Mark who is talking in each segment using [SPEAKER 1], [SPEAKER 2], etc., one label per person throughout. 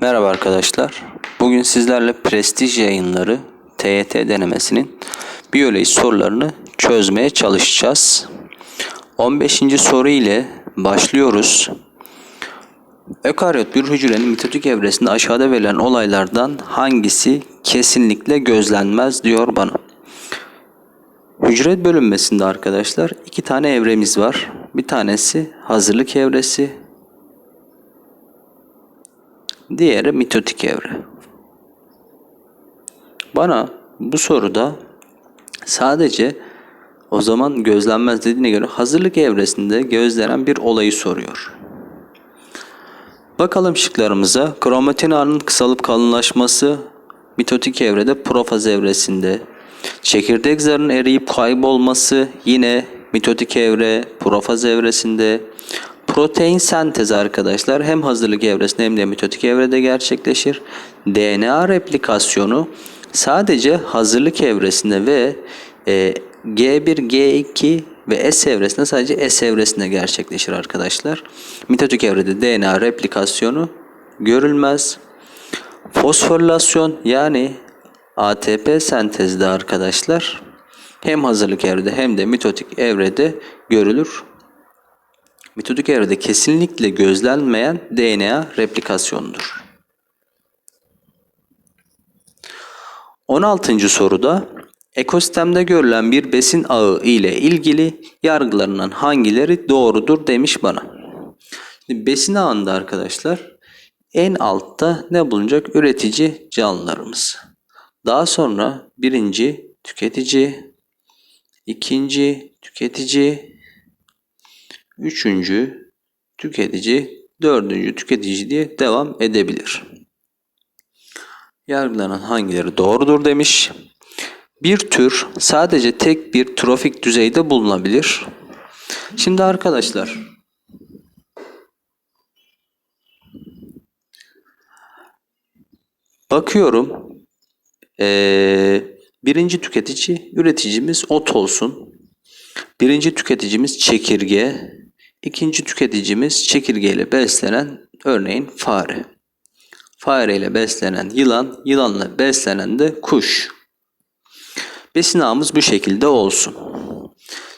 [SPEAKER 1] Merhaba arkadaşlar. Bugün sizlerle prestij yayınları TYT denemesinin biyoloji sorularını çözmeye çalışacağız. 15. soru ile başlıyoruz. Ökaryot bir hücrenin mitotik evresinde aşağıda verilen olaylardan hangisi kesinlikle gözlenmez diyor bana. Hücre bölünmesinde arkadaşlar iki tane evremiz var. Bir tanesi hazırlık evresi, Diğeri mitotik evre. Bana bu soruda sadece o zaman gözlenmez dediğine göre hazırlık evresinde gözlenen bir olayı soruyor. Bakalım şıklarımıza. Kromatin ağının kısalıp kalınlaşması mitotik evrede profaz evresinde. Çekirdek zarının eriyip kaybolması yine mitotik evre profaz evresinde. Protein sentezi arkadaşlar hem hazırlık evresinde hem de mitotik evrede gerçekleşir. DNA replikasyonu sadece hazırlık evresinde ve e, G1, G2 ve S evresinde sadece S evresinde gerçekleşir arkadaşlar. Mitotik evrede DNA replikasyonu görülmez. Fosforilasyon yani ATP sentezde arkadaşlar hem hazırlık evrede hem de mitotik evrede görülür. Mitotik evrede kesinlikle gözlenmeyen DNA replikasyonudur. 16. soruda ekosistemde görülen bir besin ağı ile ilgili yargılarından hangileri doğrudur demiş bana. Şimdi besin ağında arkadaşlar en altta ne bulunacak? Üretici canlılarımız. Daha sonra birinci tüketici, ikinci tüketici, üçüncü tüketici, dördüncü tüketici diye devam edebilir. Yargılanan hangileri doğrudur demiş. Bir tür sadece tek bir trofik düzeyde bulunabilir. Şimdi arkadaşlar bakıyorum ee, birinci tüketici üreticimiz ot olsun. Birinci tüketicimiz çekirge, ikinci tüketicimiz çekirgeyle beslenen örneğin fare. Fare ile beslenen yılan, yılanla beslenen de kuş. Besin ağımız bu şekilde olsun.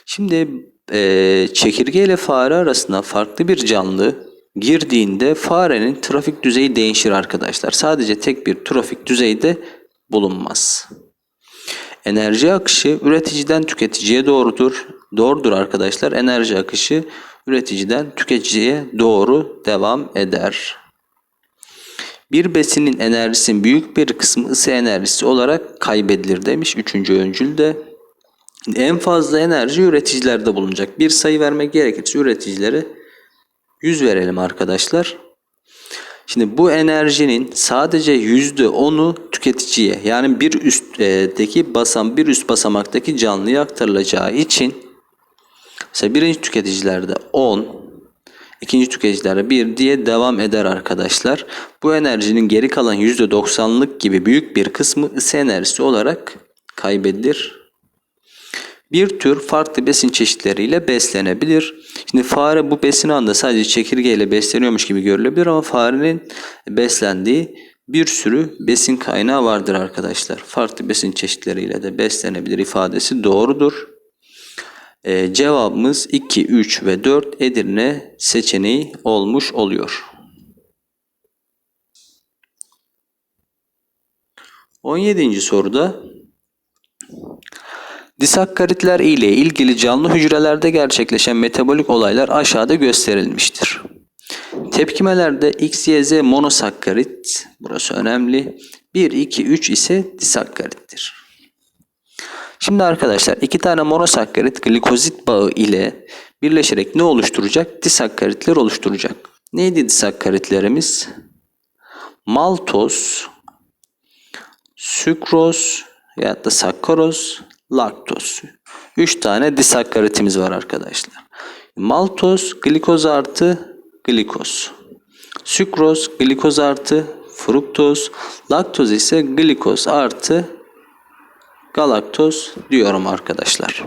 [SPEAKER 1] Şimdi e, çekirge ile fare arasında farklı bir canlı girdiğinde farenin trafik düzeyi değişir arkadaşlar. Sadece tek bir trafik düzeyde bulunmaz. Enerji akışı üreticiden tüketiciye doğrudur. Doğrudur arkadaşlar. Enerji akışı üreticiden tüketiciye doğru devam eder. Bir besinin enerjisinin büyük bir kısmı ısı enerjisi olarak kaybedilir demiş. Üçüncü öncülde. En fazla enerji üreticilerde bulunacak. Bir sayı vermek gerekirse üreticilere 100 verelim arkadaşlar. Şimdi bu enerjinin sadece %10'u tüketiciye yani bir üstteki basam bir üst basamaktaki canlıya aktarılacağı için mesela birinci tüketicilerde 10 ikinci tüketicilerde 1 diye devam eder arkadaşlar. Bu enerjinin geri kalan %90'lık gibi büyük bir kısmı ısı enerjisi olarak kaybedilir. Bir tür farklı besin çeşitleriyle beslenebilir. Şimdi fare bu besin anda sadece çekirgeyle besleniyormuş gibi görülebilir ama farenin beslendiği bir sürü besin kaynağı vardır arkadaşlar. Farklı besin çeşitleriyle de beslenebilir ifadesi doğrudur. Ee, cevabımız 2, 3 ve 4 Edirne seçeneği olmuş oluyor. 17. soruda Disakkaritler ile ilgili canlı hücrelerde gerçekleşen metabolik olaylar aşağıda gösterilmiştir. Tepkimelerde X, Y, Z monosakkarit, burası önemli. 1, 2, 3 ise disakkarittir. Şimdi arkadaşlar iki tane monosakkarit glikozit bağı ile birleşerek ne oluşturacak? Disakkaritler oluşturacak. Neydi disakkaritlerimiz? Maltoz, sükroz ya da sakkaroz, laktoz. 3 tane disakkaritimiz var arkadaşlar. Maltoz glikoz artı glikoz. Sükroz glikoz artı fruktoz. Laktoz ise glikoz artı galaktoz diyorum arkadaşlar.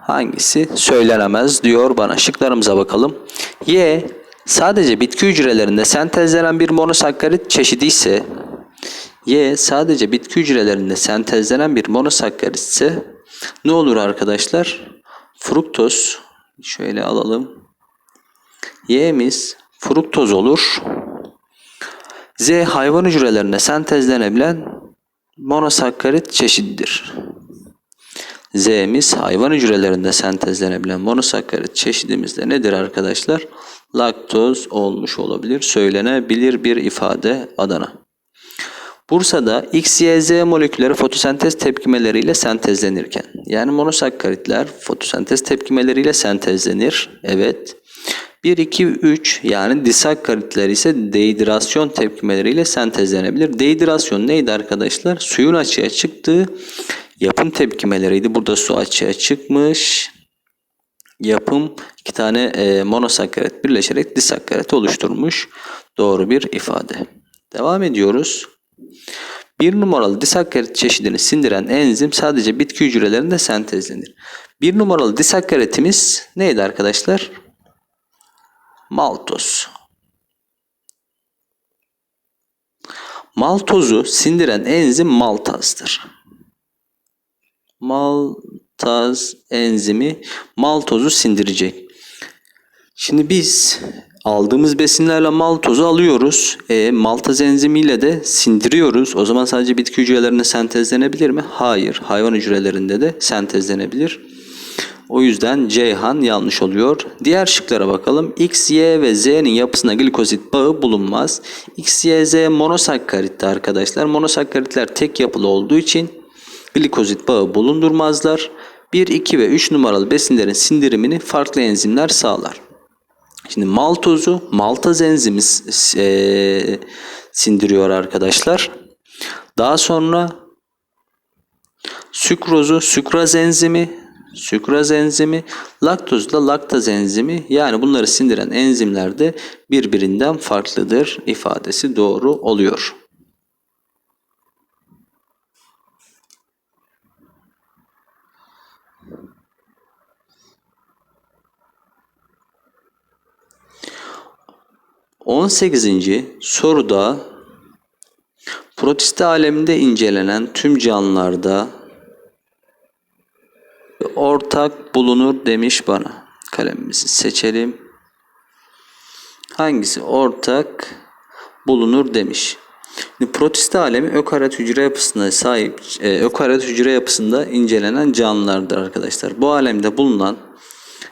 [SPEAKER 1] Hangisi söylenemez diyor bana. Şıklarımıza bakalım. Y sadece bitki hücrelerinde sentezlenen bir monosakkarit çeşidi ise Y sadece bitki hücrelerinde sentezlenen bir monosakkarit ise ne olur arkadaşlar? Fruktoz şöyle alalım. Y'miz fruktoz olur. Z hayvan hücrelerinde sentezlenebilen monosakkarit çeşididir. Z'miz hayvan hücrelerinde sentezlenebilen monosakkarit çeşidimiz de nedir arkadaşlar? Laktoz olmuş olabilir. Söylenebilir bir ifade Adana. Bursa'da X, Y, Z molekülleri fotosentez tepkimeleriyle sentezlenirken yani monosakkaritler fotosentez tepkimeleriyle sentezlenir. Evet. 1, 2, 3 yani disakkaritler ise dehidrasyon tepkimeleriyle sentezlenebilir. Dehidrasyon neydi arkadaşlar? Suyun açığa çıktığı yapım tepkimeleriydi. Burada su açığa çıkmış. Yapım iki tane e, monosakkarit birleşerek disakkarit oluşturmuş. Doğru bir ifade. Devam ediyoruz. Bir numaralı disakkarit çeşidini sindiren enzim sadece bitki hücrelerinde sentezlenir. Bir numaralı disakkaritimiz neydi arkadaşlar? Maltoz. Maltozu sindiren enzim maltazdır. Maltaz enzimi maltozu sindirecek. Şimdi biz aldığımız besinlerle maltozu alıyoruz. E, maltaz enzimiyle de sindiriyoruz. O zaman sadece bitki hücrelerinde sentezlenebilir mi? Hayır. Hayvan hücrelerinde de sentezlenebilir. O yüzden Ceyhan yanlış oluyor. Diğer şıklara bakalım. X, Y ve Z'nin yapısında glikozit bağı bulunmaz. X, Y, Z monosakkaritti arkadaşlar. Monosakkaritler tek yapılı olduğu için glikozit bağı bulundurmazlar. 1, 2 ve 3 numaralı besinlerin sindirimini farklı enzimler sağlar. Şimdi maltozu maltaz enzimi e, sindiriyor arkadaşlar. Daha sonra sükrozu sükraz enzimi sükraz enzimi, laktoz da laktaz enzimi yani bunları sindiren enzimler de birbirinden farklıdır ifadesi doğru oluyor. On sekizinci soruda protiste aleminde incelenen tüm canlılarda ortak bulunur demiş bana. Kalemimizi seçelim. Hangisi ortak bulunur demiş. Şimdi protist alemi ökaryot hücre yapısına sahip, e, ökaryot hücre yapısında incelenen canlılardır arkadaşlar. Bu alemde bulunan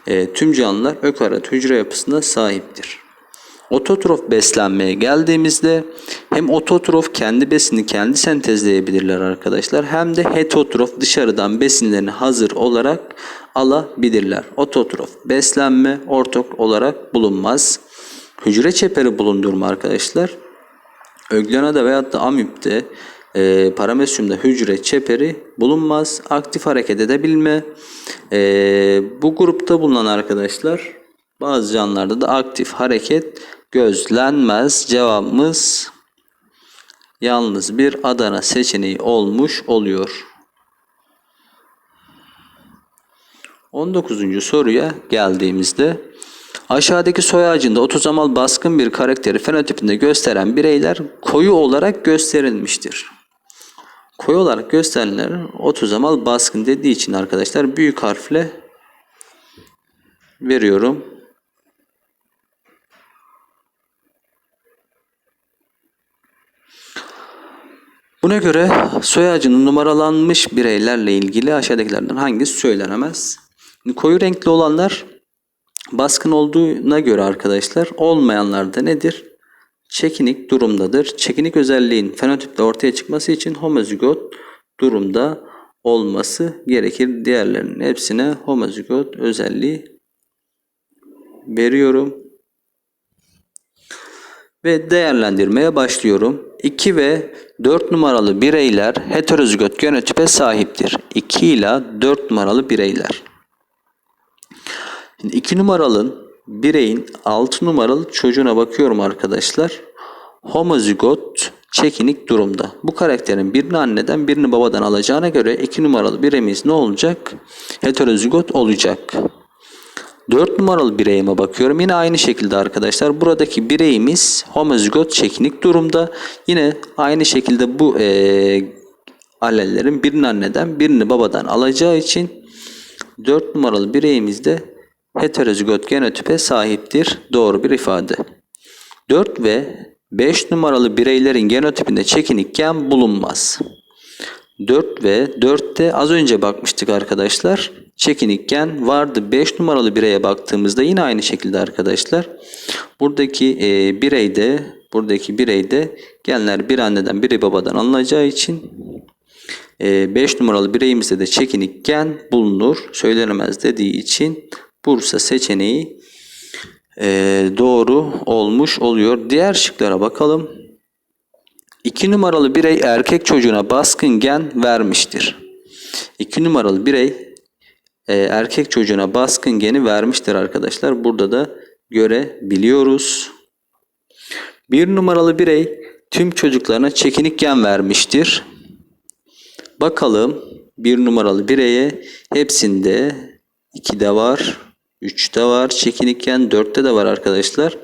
[SPEAKER 1] e, tüm canlılar ökaryot hücre yapısına sahiptir. Ototrof beslenmeye geldiğimizde hem ototrof kendi besini kendi sentezleyebilirler arkadaşlar hem de heterotrof dışarıdan besinlerini hazır olarak alabilirler. Ototrof beslenme ortak olarak bulunmaz. Hücre çeperi bulundurma arkadaşlar. Öglionada veyahut da amipte e, paramesyumda hücre çeperi bulunmaz. Aktif hareket edebilme. E, bu grupta bulunan arkadaşlar bazı canlılarda da aktif hareket gözlenmez. Cevabımız yalnız bir Adana seçeneği olmuş oluyor. 19. soruya geldiğimizde aşağıdaki soy ağacında otozomal baskın bir karakteri fenotipinde gösteren bireyler koyu olarak gösterilmiştir. Koyu olarak gösterilenler otozomal baskın dediği için arkadaşlar büyük harfle veriyorum. Buna göre soy ağacının numaralanmış bireylerle ilgili aşağıdakilerden hangisi söylenemez? Koyu renkli olanlar baskın olduğuna göre arkadaşlar olmayanlar da nedir? Çekinik durumdadır. Çekinik özelliğin fenotipte ortaya çıkması için homozigot durumda olması gerekir. Diğerlerinin hepsine homozigot özelliği veriyorum. Ve değerlendirmeye başlıyorum. 2 ve 4 numaralı bireyler heterozigot genotipe sahiptir. 2 ile 4 numaralı bireyler. 2 numaralı bireyin 6 numaralı çocuğuna bakıyorum arkadaşlar. Homozigot çekinik durumda. Bu karakterin birini anneden birini babadan alacağına göre 2 numaralı bireyimiz ne olacak? Heterozigot olacak. 4 numaralı bireyime bakıyorum. Yine aynı şekilde arkadaşlar. Buradaki bireyimiz homozigot çekinik durumda. Yine aynı şekilde bu eee allellerin birini anneden birini babadan alacağı için 4 numaralı bireyimiz de heterozigot genotipe sahiptir. Doğru bir ifade. 4 ve 5 numaralı bireylerin genotipinde çekinik gen bulunmaz. 4 ve 4'te az önce bakmıştık arkadaşlar. Çekinik gen vardı. 5 numaralı bireye baktığımızda yine aynı şekilde arkadaşlar. Buradaki e, bireyde buradaki bireyde genler bir anneden biri babadan alınacağı için 5 numaralı bireyimizde de çekinik gen bulunur. Söylenemez dediği için Bursa seçeneği e, doğru olmuş oluyor. Diğer şıklara bakalım. 2 numaralı birey erkek çocuğuna baskın gen vermiştir. 2 numaralı birey e, erkek çocuğuna baskın geni vermiştir arkadaşlar. Burada da görebiliyoruz. 1 numaralı birey tüm çocuklarına çekinik gen vermiştir. Bakalım bir numaralı bireye hepsinde 2'de var, 3'te var çekinikken 4'te de var arkadaşlar.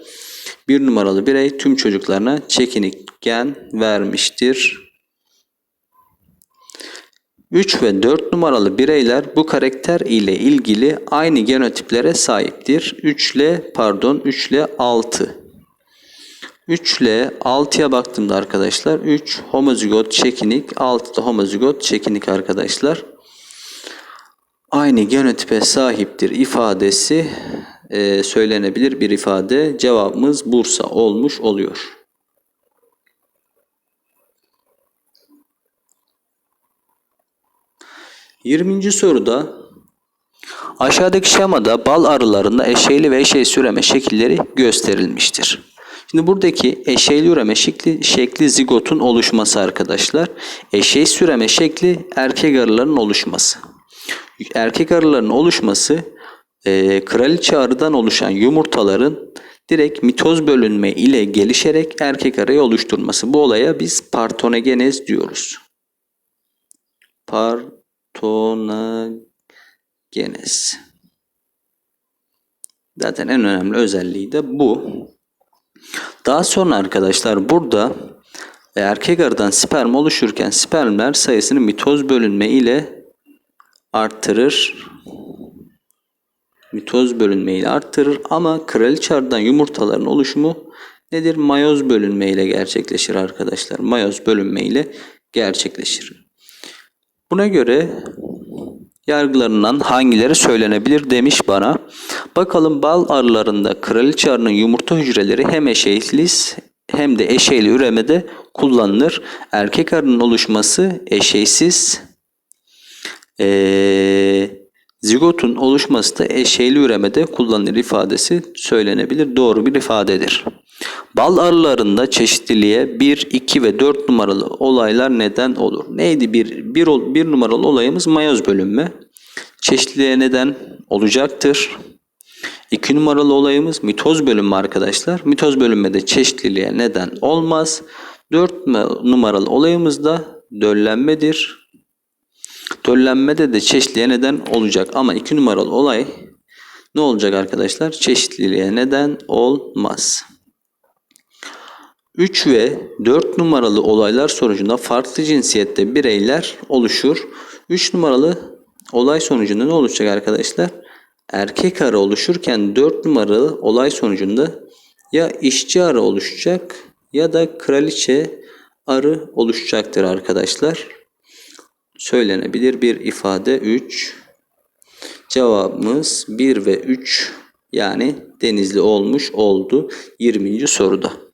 [SPEAKER 1] Bir numaralı birey tüm çocuklarına çekinikken vermiştir. 3 ve 4 numaralı bireyler bu karakter ile ilgili aynı genotiplere sahiptir. 3 ile pardon 3 ile 6. 3 ile 6'ya baktığımda arkadaşlar 3 homozigot çekinik 6 da homozigot çekinik arkadaşlar. Aynı genotipe sahiptir ifadesi e, söylenebilir bir ifade. Cevabımız Bursa olmuş oluyor. Yirminci soruda aşağıdaki şemada bal arılarında eşeyli ve eşeği üreme şekilleri gösterilmiştir. Şimdi buradaki eşeyli üreme şekli, şekli zigotun oluşması arkadaşlar. Eşey süreme şekli erkek arıların oluşması. Erkek arıların oluşması e, kraliçe arıdan oluşan yumurtaların direkt mitoz bölünme ile gelişerek erkek arıyı oluşturması. Bu olaya biz partonogenez diyoruz. Partonogenez. Zaten en önemli özelliği de bu. Daha sonra arkadaşlar burada erkek arıdan sperm oluşurken spermler sayısını mitoz bölünme ile arttırır. Mitoz bölünme ile arttırır ama kraliçe arıdan yumurtaların oluşumu nedir? Mayoz bölünme ile gerçekleşir arkadaşlar. Mayoz bölünme ile gerçekleşir. Buna göre yargılarından hangileri söylenebilir demiş bana. Bakalım bal arılarında kraliçe arının yumurta hücreleri hem eşeyli hem de eşeyli üremede kullanılır. Erkek arının oluşması eşeysiz. Ee, zigotun oluşması da eşeyli üremede kullanılır ifadesi söylenebilir. Doğru bir ifadedir. Bal arılarında çeşitliliğe 1, 2 ve 4 numaralı olaylar neden olur? Neydi bir, bir, bir numaralı olayımız mayoz bölünme. Çeşitliliğe neden olacaktır. 2 numaralı olayımız mitoz bölünme arkadaşlar. Mitoz bölünmede çeşitliliğe neden olmaz. 4 numaralı olayımız da döllenmedir. Döllenmede de çeşitliliğe neden olacak ama 2 numaralı olay ne olacak arkadaşlar? Çeşitliliğe neden olmaz. 3 ve 4 numaralı olaylar sonucunda farklı cinsiyette bireyler oluşur. 3 numaralı olay sonucunda ne olacak arkadaşlar? Erkek arı oluşurken 4 numaralı olay sonucunda ya işçi arı oluşacak ya da kraliçe arı oluşacaktır arkadaşlar. Söylenebilir bir ifade 3. Cevabımız 1 ve 3 yani denizli olmuş oldu 20. soruda.